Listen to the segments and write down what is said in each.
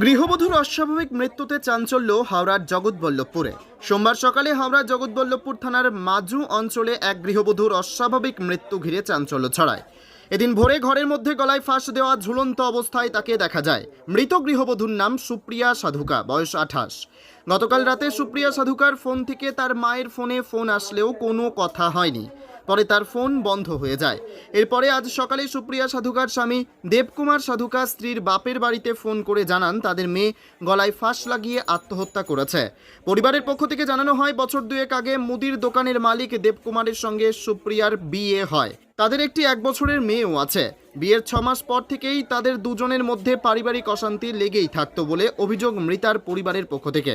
গৃহবধূর অস্বাভাবিক মৃত্যুতে চাঞ্চল্য হাওড়ার জগৎবল্লভপুরে। সোমবার সকালে হাওড়ার জগৎবল্লভপুর থানার মাজু অঞ্চলে এক গৃহবধূর অস্বাভাবিক মৃত্যু ঘিরে চাঞ্চল্য ছড়ায়। এদিন ভোরে ঘরের মধ্যে গলায় ফাঁস দেওয়া ঝুলন্ত অবস্থায় তাকে দেখা যায়। মৃত গৃহবধূর নাম সুপ্রিয়া সাধুকা, বয়স আঠাশ। গতকাল রাতে সুপ্রিয়া সাধুকার ফোন থেকে তার মায়ের ফোনে ফোন আসলেও কোনো কথা হয়নি। পরে তার ফোন বন্ধ হয়ে যায়। এরপরে আজ সকালে সুপ্রিয়া সাধুকার স্বামী দেবকুমার সাধুকার স্ত্রীর বাপের বাড়িতে ফোন করে জানান, তাদের মেয়ে গলায় ফাঁস লাগিয়ে আত্মহত্যা করেছে। পরিবারের পক্ষ থেকে জানানো হয়, বছর দুয়েক আগে মুদির দোকানের মালিক দেবকুমারের সঙ্গে সুপ্রিয়ার বিয়ে হয়। তাদের একটি এক বছরের মেয়েও আছে। বিয়ের ছ মাস পর থেকেই তাদের দুজনের মধ্যে পারিবারিক অশান্তি লেগেই থাকতো বলে অভিযোগ মৃতার পরিবারের পক্ষ থেকে।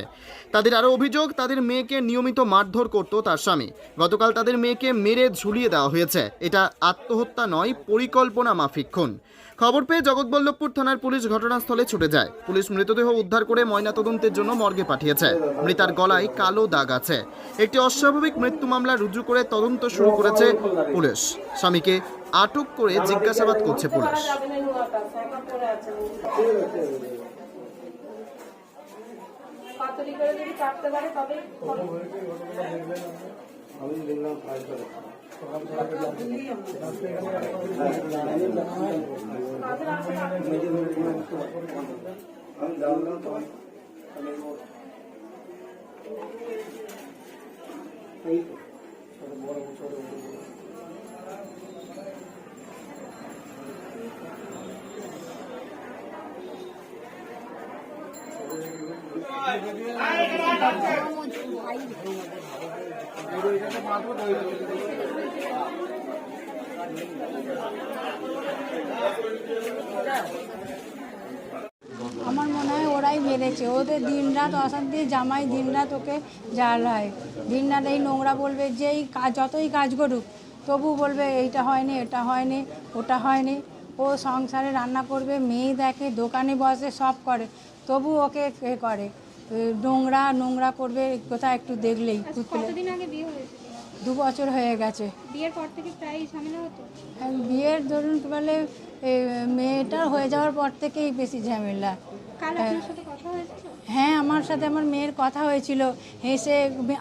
তাদের আরও অভিযোগ, তাদের মেয়েকে নিয়মিত মারধর করত তার স্বামী। গতকাল তাদের মেয়েকে মেরে ঝুলিয়ে দেওয়া হয়েছে। এটা আত্মহত্যা নয়, পরিকল্পনা মাফিক খুন। খবর পেয়ে জগৎবল্লভপুর থানার পুলিশ ঘটনাস্থলে ছুটে যায়। পুলিশ মৃতদেহ উদ্ধার করে ময়নাতদন্তের জন্য মর্গে পাঠিয়েছে। মৃতার গলায় কালো দাগ আছে। একটি অস্বাভাবিক মৃত্যু মামলা রুজু করে তদন্ত শুরু করেছে পুলিশ। স্বামীকে আটক করে জিজ্ঞাসাবাদ করছে পুলিশ। আমি দেখলাম ফ্রাই করে আমি জানলাম তখন আমি এই তো, ছোট বড় ছোট বড় আমার মনে হয় ওরাই মেরেছে। ওদের দিনরাত অশান্তি, জামাই দিনরাত ওকে জ্বালায় দিনরাত এই নোংরা বলবে যেই কাজ যতই কাজ করুক তবু বলবে এইটা হয়নি, এটা হয়নি, ওটা হয়নি। ও সংসারে রান্না করবে, মেয়ে দেখে দোকানে বসে সব করে তবু ওকে এ করে। নোংরা নোংরা করবে কোথাও একটু দেখলেই আচ্ছা, কতদিন আগে বিয়ে হয়েছে? দু বছর হয়ে গেছে। বিয়ের পর থেকে প্রায় ঝামেলা হতো? বিয়ের ধরুন বলে মেয়েটার হয়ে যাওয়ার পর থেকেই বেশি ঝামেলা। হয়েছে হ্যাঁ। আমার সাথে আমার মেয়ের কথা হয়েছিল। হেসে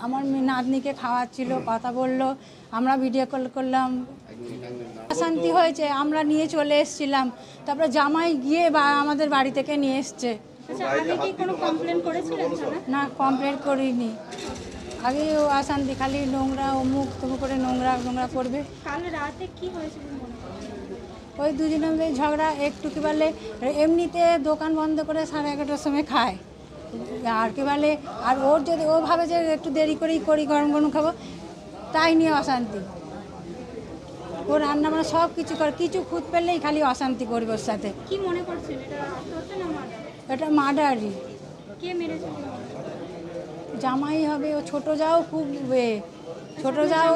আমার নাতনিকে খাওয়াচ্ছিল কথা বলল। আমরা ভিডিও কল করলাম। অশান্তি হয়েছে আমরা নিয়ে চলে এসেছিলাম। তারপরে জামাই গিয়ে বা আমাদের বাড়ি থেকে নিয়ে এসছে। আচ্ছা আগে কি কোনো কমপ্লেন করেছিলেন না কমপ্লেন করিনি। আগে ও অশান্তি খালি নোংরা অমুক তমুক করে নোংরা নোংরা করবে। কাল রাতে কি হয়েছে বলে মনে হয়? ওই দুজনের মধ্যে ঝগড়া একটু কি বলে এমনিতে দোকান বন্ধ করে সাড়ে এগারোটার সময় খায়। আর কি বলে আর ওর যদি ও ভাবে যে একটু দেরি করেই করি গরম গরম খাব তাই নিয়ে অশান্তি। ও রান্না বান্না সব কিছু করে কিছু খুঁত পেলেই খালি অশান্তি করবে ওর সাথে। কি মনে করছেন? এটা মার্ডার এটা মার্ডারই কে মেরেছে? জামাই হবে ও ছোট যাও খুব এ ছোট যাও।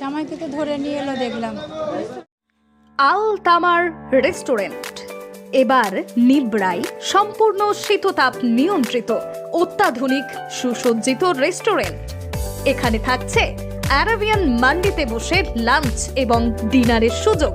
জামাইকে তো ধরে নিয়ে এলো দেখলাম। আল তামার রেস্টুরেন্ট। এবার নিবড়াই সম্পূর্ণ শীততাপ নিয়ন্ত্রিত অত্যাধুনিক সুসজ্জিত রেস্টুরেন্ট। এখানে থাকছে অ্যারাবিয়ান মান্ডিতে বসে লাঞ্চ এবং ডিনারের সুযোগ।